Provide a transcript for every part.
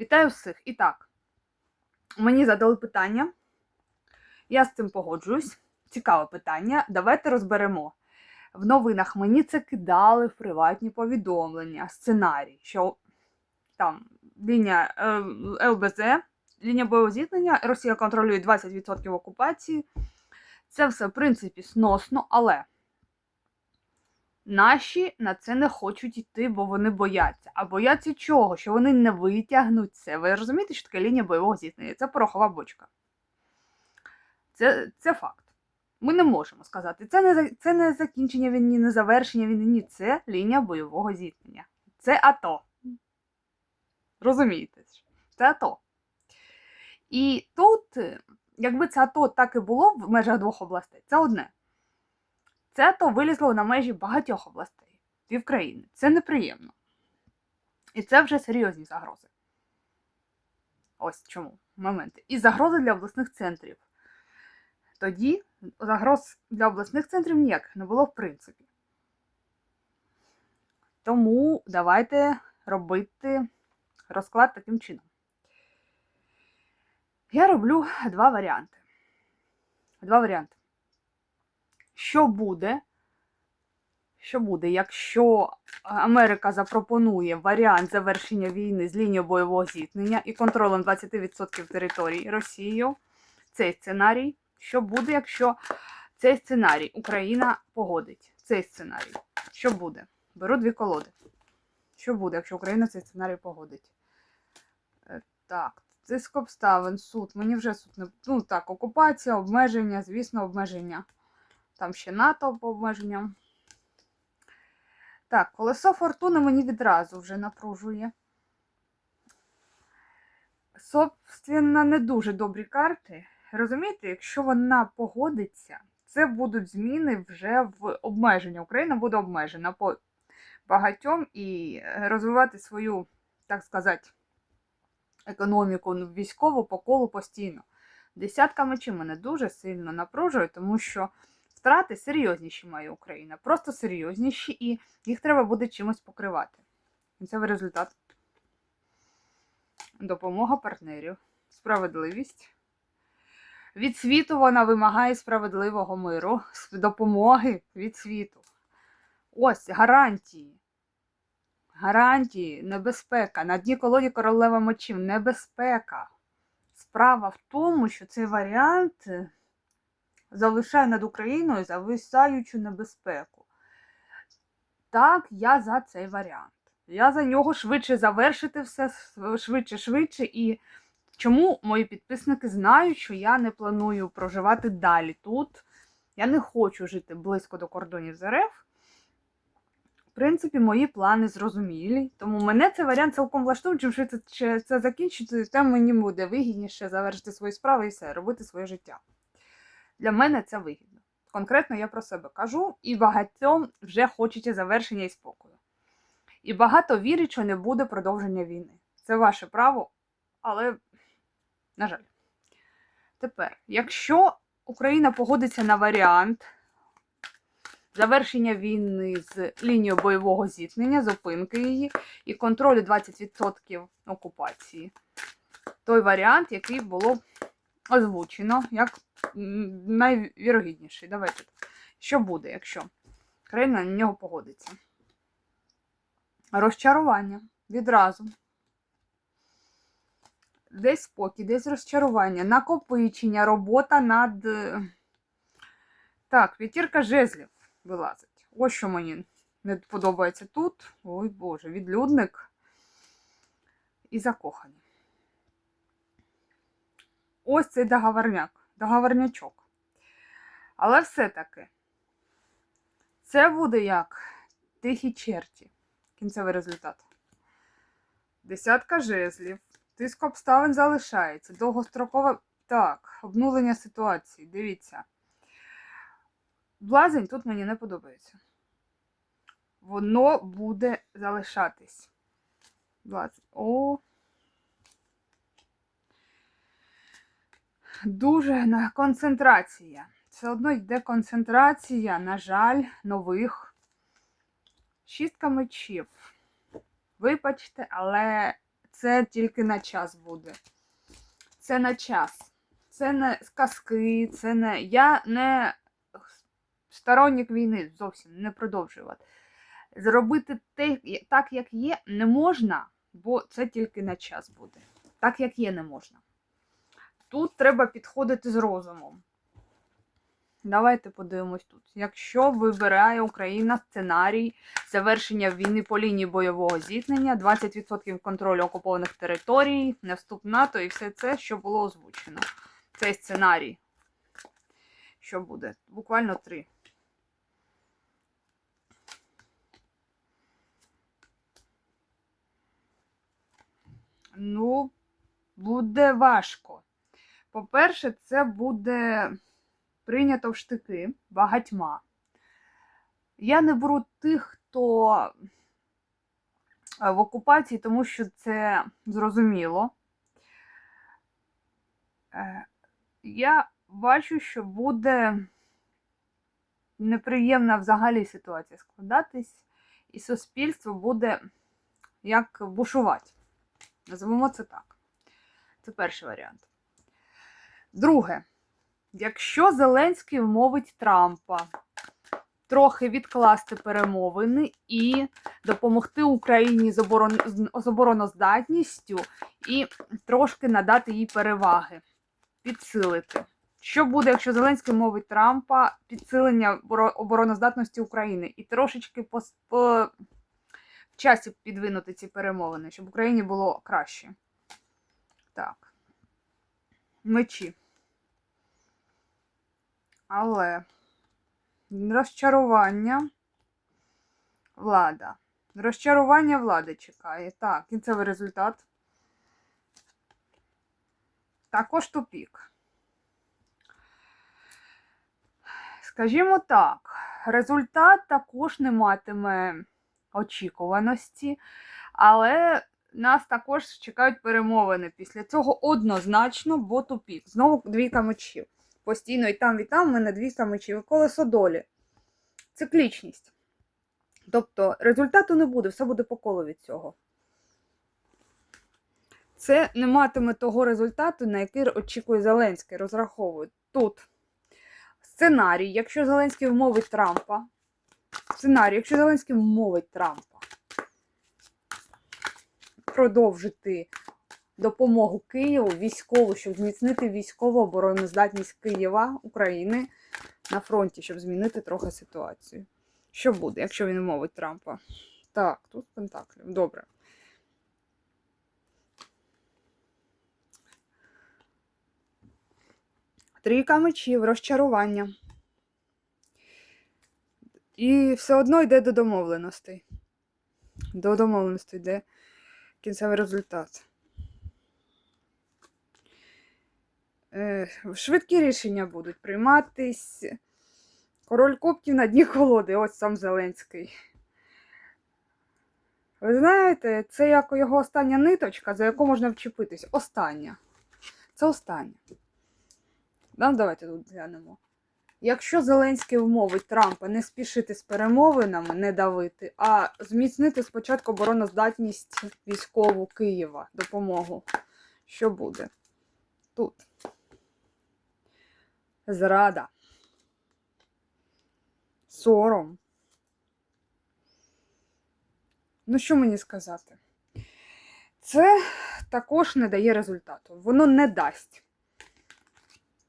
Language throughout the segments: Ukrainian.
Вітаю всіх. І так, мені задали питання. Я з цим погоджуюсь. Цікаве питання. Давайте розберемо. В новинах мені це кидали в приватні повідомлення, сценарій, що там лінія е, ЛБЗ, лінія бойового зіткнення, Росія контролює 20% окупації. Це все, в принципі, сносно, але наші на це не хочуть йти, бо вони бояться. А бояться чого? Що вони не витягнуть це. Ви розумієте, що таке лінія бойового зіткнення? Це порохова бочка. Це, це факт. Ми не можемо сказати. Це не, це не закінчення війни, не завершення війни. Ні, це лінія бойового зіткнення. Це АТО. Розумієте? Це АТО. І тут, е, якби це АТО так і було в межах двох областей, це одне. Це АТО вилізло на межі багатьох областей, півкраїни. Це неприємно. І це вже серйозні загрози. Ось чому моменти. І загрози для обласних центрів. Тоді загроз для обласних центрів ніяких не було в принципі. Тому давайте робити розклад таким чином. Я роблю два варіанти. Два варіанти. Що буде? Що буде, якщо Америка запропонує варіант завершення війни з лінією бойового зіткнення і контролем 20% території Росією? Цей сценарій. Що буде, якщо цей сценарій Україна погодить? Цей сценарій. Що буде? Беру дві колоди. Що буде, якщо Україна цей сценарій погодить? Е, Так, тиск обставин, суд. Мені вже суд не. Ну так, окупація, обмеження, звісно, обмеження. Там ще НАТО по обмеженням. Так, колесо фортуни мені відразу вже напружує. Собственно, не дуже добрі карти. Розумієте, якщо вона погодиться, це будуть зміни вже в обмеження. Україна буде обмежена по багатьом і розвивати свою, так сказати, економіку військову по колу постійно. Десятка мечів мене дуже сильно напружує, тому що втрати серйозніші має Україна. Просто серйозніші, і їх треба буде чимось покривати. Кінцевий результат. Допомога партнерів, справедливість. Від світу вона вимагає справедливого миру, допомоги від світу. Ось гарантії. Гарантії, небезпека. На дні колоді королева мечів небезпека. Справа в тому, що цей варіант залишає над Україною зависаючу небезпеку. Так, я за цей варіант. Я за нього швидше завершити все, швидше, швидше. І чому мої підписники знають, що я не планую проживати далі тут. Я не хочу жити близько до кордонів з РФ. В принципі, мої плани зрозумілі. Тому мене цей варіант цілком влаштовує, чим швидше це- закінчити, тим мені буде вигідніше завершити свої справи і все, робити своє життя. Для мене це вигідно. Конкретно я про себе кажу, і багатьом вже хочеться завершення і спокою. І багато вірять, що не буде продовження війни. Це ваше право, але, на жаль. Тепер, якщо Україна погодиться на варіант завершення війни з лінією бойового зіткнення, зупинки її і контролю 20% окупації, той варіант, який було озвучено як найвірогідніший. Давайте. Що буде, якщо країна на нього погодиться? Розчарування відразу. Десь спокій, десь розчарування, накопичення, робота над. е, Так, п'ятірка жезлів вилазить. Ось що мені не подобається тут. Ой Боже, відлюдник і закоханий. Ось цей договорняк, договорнячок. Але все-таки це буде як тихі черті. Кінцевий результат. Десятка жезлів. Тиск обставин залишається. Довгострокове. Так, обнулення ситуації. Дивіться. Блазень тут мені не подобається. Воно буде залишатись. Блазень. О. Дуже концентрація. Все одно йде концентрація, на жаль, нових. Шістка мечів. Вибачте, але це тільки на час буде. Це на час. Це не казки, це не. Я не сторонник війни зовсім не продовжувати. Зробити те, так, як є, не можна, бо це тільки на час буде. Так, як є, не можна. Тут треба підходити з розумом. Давайте подивимось тут. Якщо вибирає Україна сценарій завершення війни по лінії бойового зіткнення, 20% контролю окупованих територій, не вступ НАТО і все це, що було озвучено. Цей сценарій. Що буде? Буквально три. Ну, буде важко. По-перше, це буде прийнято в штики багатьма. Я не беру тих, хто е, в окупації, тому що це зрозуміло. Е, Я бачу, що буде неприємна взагалі ситуація складатись, і суспільство буде як бушувати. Називаємо це так. Це перший варіант. Друге, якщо Зеленський вмовить Трампа трохи відкласти перемовини і допомогти Україні з, оборон... з обороноздатністю і трошки надати їй переваги, підсилити. Що буде, якщо Зеленський мовить Трампа підсилення обороноздатності України і трошечки по, по... в часі підвинути ці перемовини, щоб Україні було краще? Так. Мечі. Але розчарування влада. Розчарування влади чекає. Так, кінцевий результат. Також тупік. Скажімо так, результат також не матиме очікуваності, але нас також чекають перемовини. Після цього однозначно, бо тупік. Знову двійка мечів. Постійно і там, і там в мене двійка мечів. Колесо долі. Циклічність. Тобто результату не буде, все буде по колу від цього. Це не матиме того результату, на який очікує Зеленський, розраховує. Тут сценарій, якщо Зеленський вмовить Трампа. Сценарій, якщо Зеленський вмовить Трампа продовжити допомогу Києву військову, щоб зміцнити військову обороноздатність Києва, України на фронті, щоб змінити трохи ситуацію. Що буде, якщо він вмовить Трампа? Так, тут пентаклів. Добре. Трійка мечів, розчарування. І все одно йде до домовленостей. До домовленостей йде кінцевий результат. Е, Швидкі рішення будуть прийматись. Король Кубків на дні колоди, ось сам Зеленський. Ви знаєте, це як його остання ниточка, за яку можна вчепитись. Остання. Це остання. Ну, давайте тут глянемо. Якщо Зеленський вмовить Трампа не спішити з перемовинами, не давити, а зміцнити спочатку обороноздатність військову Києва, допомогу, що буде? Тут. Зрада. Сором. Ну, що мені сказати? Це також не дає результату. Воно не дасть.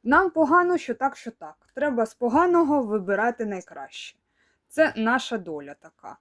Нам погано, що так, що так. Треба з поганого вибирати найкраще. Це наша доля така.